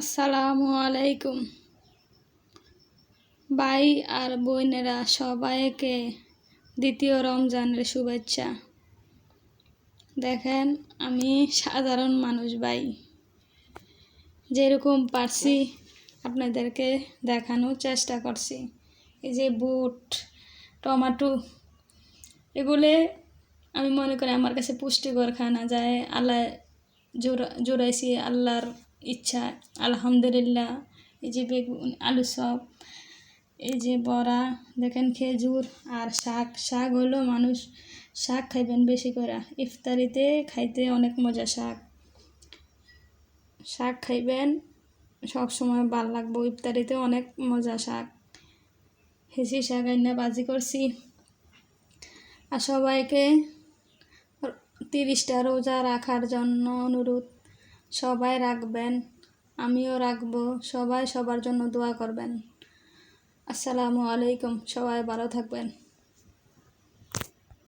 আসসালামু আলাইকুম। ভাই আর বোনেরা সবাইকে দ্বিতীয় রমজানের শুভেচ্ছা। দেখেন, আমি সাধারণ মানুষ ভাই। যেরকম পারছি আপনাদেরকে দেখানোর চেষ্টা করছি। এই যে বুট, টমাটো, এগুলো আমি মনে করি আমার কাছে পুষ্টিকর খানা। যায় আল্লাহ জোড়া জোড়াইছি আল্লাহর ইচ্ছা, আলহামদুলিল্লাহ। এই যে বেগুন, আলু সব, এই যে বড়া, দেখেন খেজুর আর শাক। শাক হলো মানুষ শাক খাইবেন বেশি করে ইফতারিতে খাইতে অনেক মজা শাক। শাক খাইবেন সব সময় ভালো লাগবো। ইফতারিতে অনেক মজা শাক। হেসি শাক আইনা বাজি করছি। আর সবাইকে তিরিশটা রোজা রাখার জন্য অনুরোধ। সবাই রাখবেন আমিও রাখব সবাই সবার জন্য দোয়া করবেন। আসসালামু আলাইকুম সবাই ভালো থাকবেন।